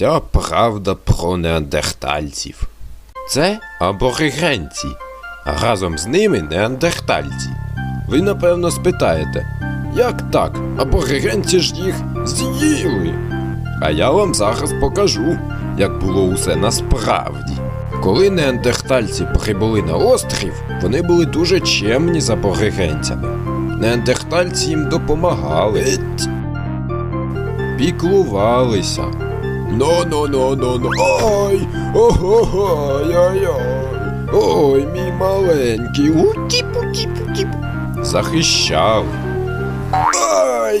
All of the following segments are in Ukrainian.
Вся правда про неандертальців. Це аборигенці, а разом з ними неандертальці. Ви напевно спитаєте, як так? Аборигенці ж їх з'їли. А я вам зараз покажу, як було усе насправді. Коли неандертальці прибули на острів, вони були дуже чемні з аборигенцями. Неандертальці їм допомагали. Еть. Ну-ну-ну-ну-ну. Ой! Ого-го! Ой-ой! Ой, мій маленький. Уті-путі-путі. Захищали. Ай!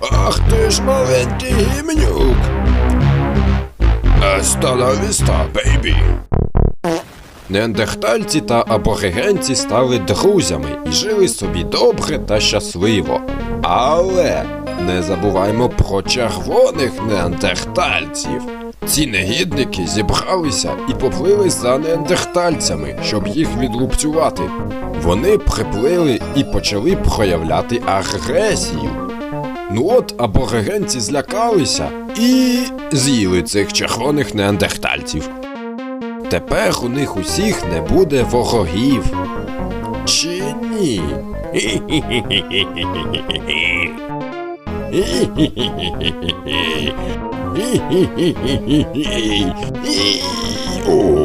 Ах ти ж маленький гімнюк! La vista, baby! Неандертальці та аборигенці стали друзями і жили собі добре та щасливо. Але не забуваймо про червоних неандертальців. Ці негідники зібралися і поплили за неандертальцями, щоб їх відлупцювати. Вони приплили і почали проявляти агресію. Ну от аборигенці злякалися і з'їли цих червоних неандертальців. Тепер у них усіх не буде ворогів. Чи ні? oh.